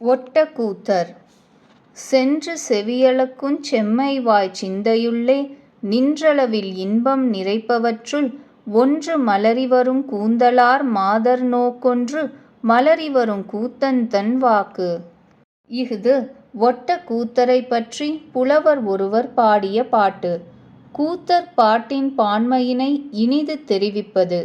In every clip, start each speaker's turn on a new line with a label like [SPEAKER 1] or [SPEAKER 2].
[SPEAKER 1] ஒட்டக்கூத்தர் சென்று செவியளக்குஞ் செம்மைவாய்ச் சிந்தையுள்ளே நின்றளவில் இன்பம் நிறைப்பவற்றுள் ஒன்று மலரிவருங் கூந்தலார் மாதர் நோக்கொன்று மலரிவருங் கூத்தன்தன் வாக்கு. இஃது ஒட்டக்கூத்தரைப் பற்றி புலவர் ஒருவர் பாடிய பாட்டு. கூத்தர் பாட்டின் பான்மையினை இனிது தெரிவிப்பது.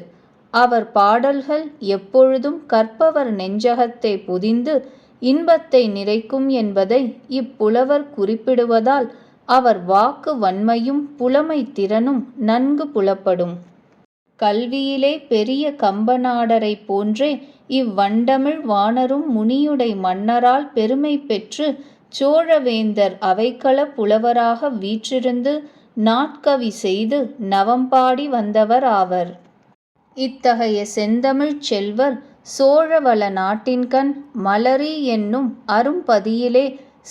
[SPEAKER 1] அவர் பாடல்கள் எப்பொழுதும் கற்பவர் நெஞ்சகத்தே பொதிந்து இன்பத்தை நிறைக்கும் என்பதை இப்புலவர் குறிப்பிடுவதால் அவர் வாக்கு வன்மையும் புலமை திறனும் நன்கு புலப்படும். கல்வியிலே பெரிய கம்பநாடரைப் போன்றே இவ்வண்டமிழ் வாணரும் முனியுடை மன்னரால் பெருமை பெற்றுச் சோழவேந்தர் அவைக்களப் புலவராக வீற்றிருந்து நாட்கவி செய்து நவம்பாடி வந்தவர் ஆவர். இத்தகைய செந்தமிழ்ச் செல்வர் சோழவள நாட்டின்கண் மலரி என்னும் அரும்பதியிலே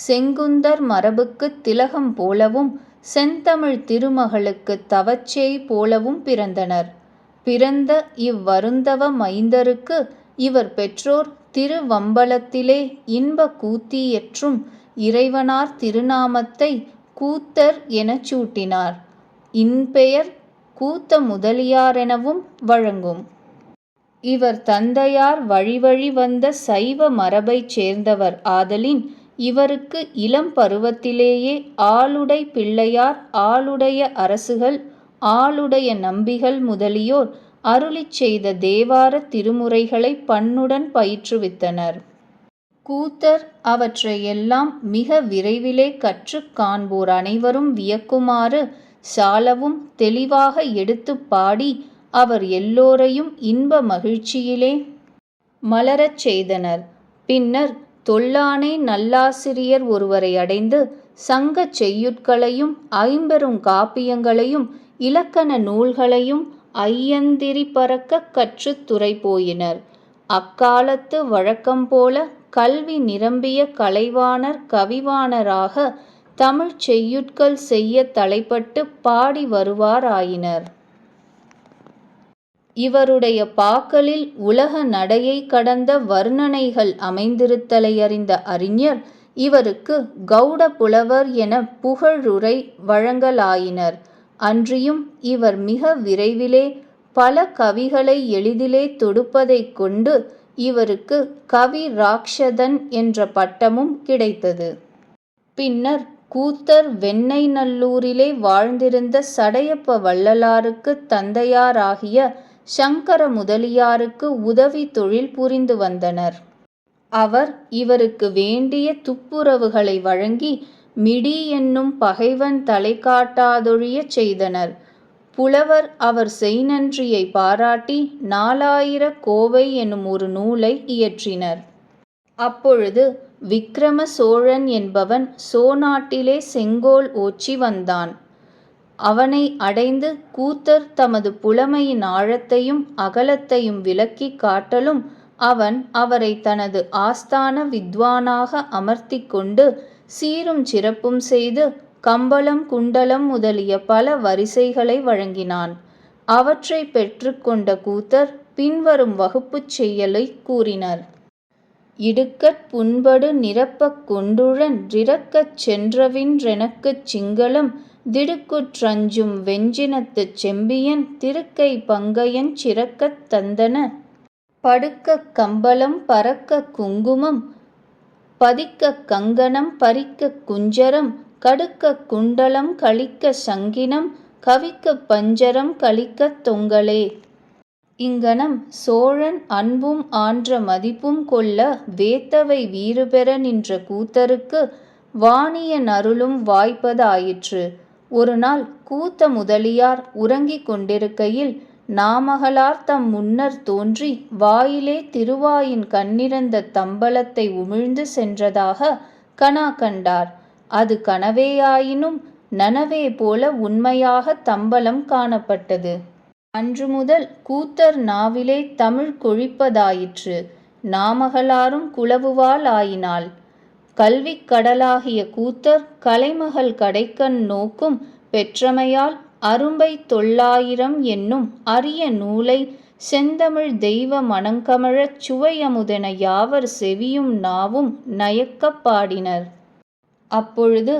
[SPEAKER 1] செங்குந்தர் மரபுக்குத் திலகம் போலவும் செந்தமிழ்த் திருமகளுக்குத் தவச்சேய் போலவும் பிறந்தனர். பிறந்த இவ்வருந்தவ மைந்தருக்கு இவர் பெற்றோர் திருவம்பலத்திலே இன்பக் கூத்தியற்றும் இறைவனார் திருநாமத்தைக் கூத்தர் எனச் சூட்டினார். இன்பெயர் கூத்த முதலியாரெனவும் வழங்கும். இவர் தந்தையார் வழிவழி வந்த சைவ மரபைச் சேர்ந்தவர் ஆதலின் இவருக்கு இளம் பருவத்திலேயே ஆளுடை பிள்ளையார் ஆளுடைய அரசுகள் ஆளுடைய நம்பிகள் முதலியோர் அருளிச் செய்த தேவாரத் திருமுறைகளை பண்ணுடன் பயிற்றுவித்தனர். கூத்தர் அவற்றையெல்லாம் மிக விரைவிலே கற்று காண்போர் அனைவரும் வியக்குமாறு சாலவும் தெளிவாக எடுத்துப் பாடி அவர் எல்லோரையும் இன்ப மகிழ்ச்சியிலே மலரச் செய்தனர். பின்னர் தொல்லானை நல்லாசிரியர் ஒருவரை அடைந்து சங்கச் செய்யுட்களையும் ஐம்பெரும் காப்பியங்களையும் இலக்கண நூல்களையும் ஐயந்திரி பறக்க கற்றுத் துறைபோயினர். அக்காலத்து வழக்கம்போல கல்வி நிரம்பிய கலைவாணர் கவிவாணராக தமிழ்ச் செய்யுட்கள் செய்ய தலைப்பட்டு பாடி வருவாராயினர் இவருடைய பாக்களில் உலக நடையை கடந்த வர்ணனைகள் அமைந்திருத்தலை அறிந்த அறிஞர் இவருக்கு கௌட புலவர் என புகழுரை வழங்கலாயினர். அன்றியும் இவர் மிக விரைவிலே பல கவிகளை எளிதிலே தொடுப்பதைக் கொண்டு இவருக்கு கவி ராக்ஷதன் என்ற பட்டமும் கிடைத்தது. பின்னர் கூத்தர் வெண்ணெய்நல்லூரிலே வாழ்ந்திருந்த சடையப்ப வள்ளலாருக்குத் தந்தையாராகிய சங்கர முதலியாருக்கு உதவி தொழில் புரிந்து வந்தனர். அவர் இவருக்கு வேண்டிய துப்புரவுகளை வழங்கி மிடி என்னும் பகைவன் தலை காட்டாதொழியச் செய்தனர். புலவர் அவர் செய்நன்றியை பாராட்டி நாலாயிர கோவை எனும் ஒரு நூலை இயற்றினர். அப்பொழுது விக்கிரம சோழன் என்பவன் சோநாட்டிலே செங்கோல் ஓச்சி வந்தான். அவனை அடைந்து கூத்தர் தமது புலமையின் ஆழத்தையும் அகலத்தையும் விளக்கி காட்டலும் அவன் அவரை தனது ஆஸ்தான வித்வானாக அமர்த்தி கொண்டு சீரும் சிறப்பும் செய்து கம்பளம் குண்டலம் முதலிய பல வரிசைகளை வழங்கினான். அவற்றை பெற்றுக்கொண்ட கூத்தர் பின்வரும் வகுப்புச் செய்யலைக் கூறினர். இடுக்கட் புண்படு நிரப்பக் கொண்டுழன் றிரக்கச் சென்றவின்றெனக்குச் சிங்களம் திடுக்குற்றஞ்சும் வெஞ்சினத்துச் செம்பியன் திருக்கை பங்கயஞ் சிறக்கத் தந்தன. படுக்கக் கம்பளம் பரக்கக் குங்குமம் பதிக்கக் கங்கணம் பரிக்கக் குஞ்சரம் கடுக்கக் குண்டலம் கலிக்கச் சங்கினம் கவிக்கப் பஞ்சரம் கழிக்கத் தொங்கலே. இங்ஙனம் சோழன் அன்பும் ஆன்ற மதிப்பும் கொள்ள வேத்தவை வீறுபெற நின்ற கூத்தருக்கு வாணியன் அருளும் ஒரு ஒருநாள் கூத்த முதலியார் உறங்கிக் கொண்டிருக்கையில் நாமகளார் தம் முன்னர் தோன்றி வாயிலே திருவாயின் கண்ணிறந்த தம்பலத்தை உமிழ்ந்து சென்றதாக கனா கண்டார். அது கனவேயாயினும் நனவே போல உண்மையாகத் தம்பலம் காணப்பட்டது. அன்று முதல் கூத்தர் நாவிலே தமிழ் கொழிப்பதாயிற்று. நாமகளாரும் குளவுவாள் ஆயினாள். கல்வி கடலாகிய கூத்தர் கலைமகள் கடைக்கண் நோக்கும் பெற்றமையால் அரும்பை தொள்ளாயிரம் என்னும் அரிய நூலை செந்தமிழ் தெய்வ மணங்கமழச் சுவையமுதென யாவர் செவியும் நாவும் நயக்கப் பாடினர். அப்பொழுது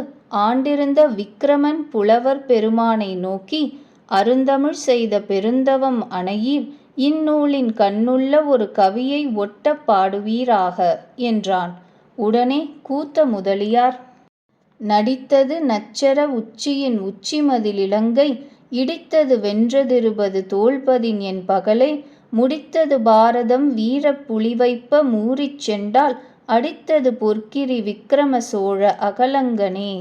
[SPEAKER 1] ஆண்டிருந்த விக்கிரமன் புலவர் பெருமானை நோக்கி அருந்தமிழ் செய்த பெருந்தவம் அணையீர் இந்நூலின் கண்ணுள்ள ஒரு கவியை ஒட்டப் பாடுவீராக என்றான். உடனே கூத்த முதலியார் நடித்தது நச்சர உச்சியின் உச்சிமதிலிலங்கை இடித்தது வென்றதிருபது தோள்பதின் என் பகலே முடித்தது பாரதம் வீரப் புலிவைப்ப மூறிச் சென்றால் அடித்தது பொற்கிரி விக்கிரம சோழ அகலங்கனே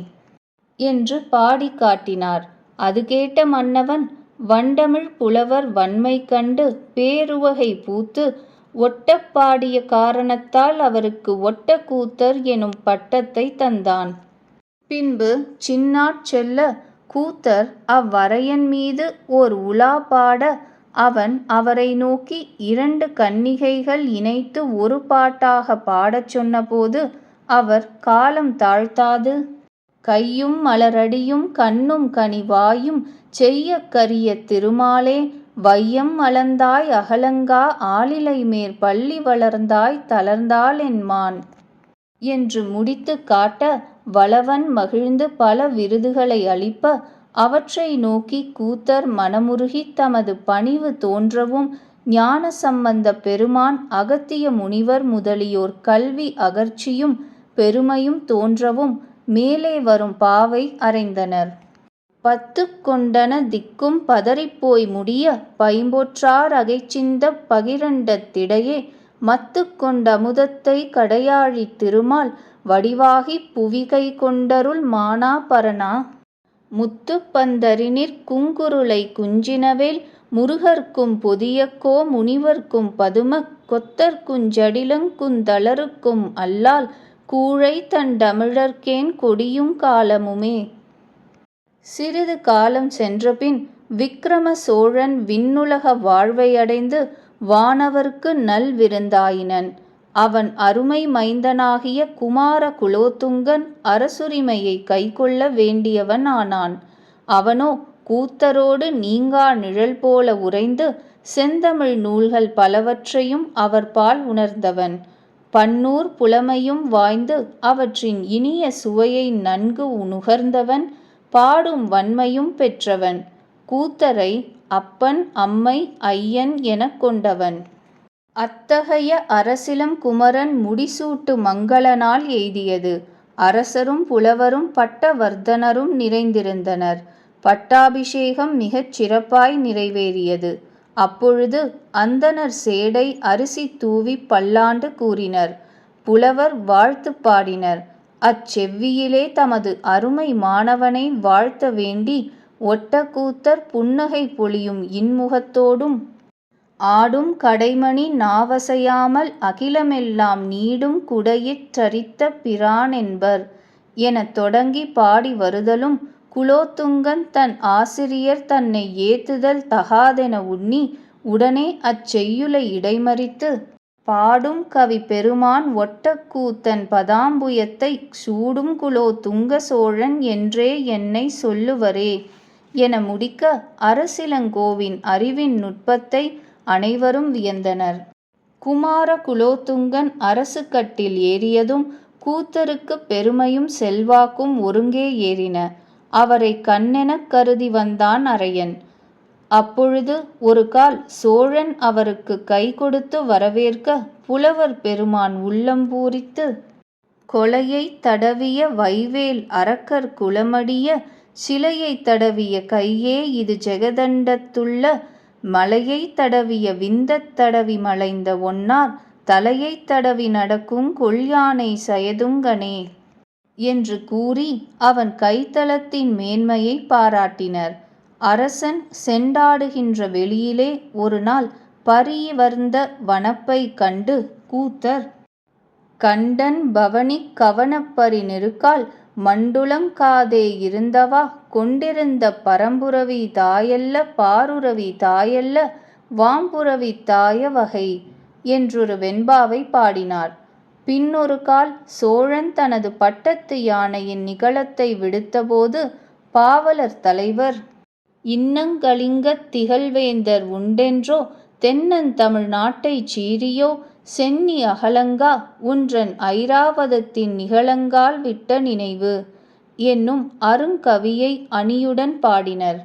[SPEAKER 1] என்று பாடிக் காட்டினார். அது கேட்ட மன்னவன் வண்டமிழ் புலவர் வன்மை கண்டு பேருவகை பூத்து ஒட்டப்பாடிய காரணத்தால் அவருக்கு ஒட்டக்கூத்தர் எனும் பட்டத்தை தந்தான். பின்பு சின்னாட் செல்ல கூத்தர் அவ்வரையன் மீது ஓர் உலா பாட அவன் அவரை நோக்கி இரண்டு கன்னிகைகள் இணைத்து ஒரு பாட்டாகப் பாடச் சொன்னபோது அவர் காலம் தாழ்த்தாது கையும் மலரடியும் கண்ணும் கனிவாயும் செய்ய கரிய திருமாலே வையம் அளந்தாய் அகலங்கா ஆளிலை மேற் பள்ளி வளர்ந்தாய் தளர்ந்தாளென் மான் என்று முடித்துக் காட்ட வளவன் மகிழ்ந்து பல விருதுகளை அளிப்ப அவற்றை நோக்கிக் கூத்தர் மனமுருகி தமது பணிவு தோன்றவும் ஞான சம்பந்த பெருமான் அகத்திய முனிவர் முதலியோர் கல்வி அகர்ச்சியும் பெருமையும் தோன்றவும் மேலே வரும் பாவை அறைந்தனர். பத்து கொண்டன திக்கும் பதறிப்போய் முடிய பைம்பொற்றார் அகைச்சிந்த பகிரண்டத்திடையே மத்து மத்துக் கொண்டமுதத்தைக் கடையாழித் திருமால் வடிவாகிப் புவிகை கொண்டருள் மானா முத்துப்பந்தரினிற் முத்துப் குங்குருளைக் குஞ்சினவேல் முருகர்க்கும் பொதியக்கோ முனிவர்க்கும் பதுமக் கொத்தர்க்குஞ் ஜடிலங்குந்தளருக்கும் அல்லால் கூழைதண் தமிழர்க்கேன் கொடியுங் காலமுமே. சிறிது காலம் சென்றபின் விக்கிரம சோழன் விண்ணுலக வாழ்வையடைந்து வானவர்க்கு நல்விருந்தாயினன் அவன் அருமை மைந்தனாகிய குமார குலோத்துங்கன் அரசுரிமையை கைக்கொள்ள வேண்டியவன் ஆனான். அவனோ கூத்தரோடு நீங்கா நிழல் போல உறைந்து செந்தமிழ் நூல்கள் பலவற்றையும் அவர்பால் உணர்ந்தவன். பன்னூர் புலமையும் வாய்ந்து அவற்றின் இனிய சுவையை நன்கு நுகர்ந்தவன் பாடும் வன்மையும் பெற்றவன். கூத்தரை அப்பன் அம்மை ஐயன் எனக் கொண்டவன். அத்தகைய அரசிலம் குமரன் முடிசூட்டு மங்களனால் எய்தியது. அரசரும் புலவரும் பட்டவர்தனரும் நிறைந்திருந்தனர். பட்டாபிஷேகம் மிகச் சிறப்பாய் நிறைவேறியது. அப்பொழுது அந்தணர் சேடை அரிசி தூவிப் பல்லாண்டு கூறினர். புலவர் வாழ்த்து பாடினர். அச்செவ்வியிலே தமது அருமை மாணவனை வாழ்த்த வேண்டி ஒட்டக்கூத்தர் புன்னகை பொழியும் இன்முகத்தோடும் ஆடும் கடைமணி நாவசையாமல் அகிலமெல்லாம் நீடும் குடையிற் சரித்த பிரானென்பர் எனத் தொடங்கிப் பாடி வருதலும் குலோத்துங்கன் தன் ஆசிரியர் தன்னை ஏத்துதல் தகாதென உண்ணி உடனே அச் செய்யுளை இடைமறித்து பாடும் கவி பெருமான் ஒட்டக்கூத்தன் பதாம்புயத்தைச் சூடும் குலோத்துங்க சோழன் என்றே என்னைச் சொல்லுவரே என முடிக்க அரசிலங்கோவின் அறிவின் நுட்பத்தை அனைவரும் வியந்தனர். குமார குலோத்துங்கன் அரசுக்கட்டில் ஏறியதும் கூத்தருக்குப் பெருமையும் செல்வாக்கும் ஒருங்கே ஏறின. அவரைக் கண்ணெனக் கருதி வந்தான் அரையன். அப்பொழுது ஒரு கால் சோழன் அவருக்குக் கைகொடுத்து வரவேற்க புலவர் பெருமான் உள்ளம் பூரித்து கொலையைத் தடவிய வைவேல் அரக்கர் குலமடிய சிலையைத் தடவிய கையே இது ஜெகதண்டத்துள்ள மலையைத் தடவிய விந்தத் தடவி மலைந்த ஒன்னார் தலையைத் தடவி நடக்கும் கொல்யானை சயதுங்கனே என்று கூறி அவன் கைத்தளத்தின் மேன்மையைப் பாராட்டினர். அரசன் செண்டாடுகின்ற வெளியிலே ஒருநாள் பரியவர்ந்த வனப்பைக் கண்டு கூத்தர் கண்டன் பவனிக் கவனப்பரி நெருக்கால் மண்டுளங் காதே இருந்தவா கொண்டிருந்த பரம்புரவி தாயல்ல பாருரவி தாயல்ல வாம்புரவி தாய வகை என்றொரு வெண்பாவைப் பாடினார். பின்னொருகால் சோழன் தனது பட்டத்து யானையின் நிகழத்தை விடுத்தபோது பாவலர் தலைவர் இன்னங்களிங்கத் திகழ்வேந்தர் உண்டென்றோ? தென்னந்தமிழ் நாட்டைச் சீரியோ சென்னி அகலங்கா? உன்றன் ஐராவதத்தின் நிகழங்கால் விட்ட நினைவு. என்னும் அருங்கவியை அணியுடன் பாடினர்.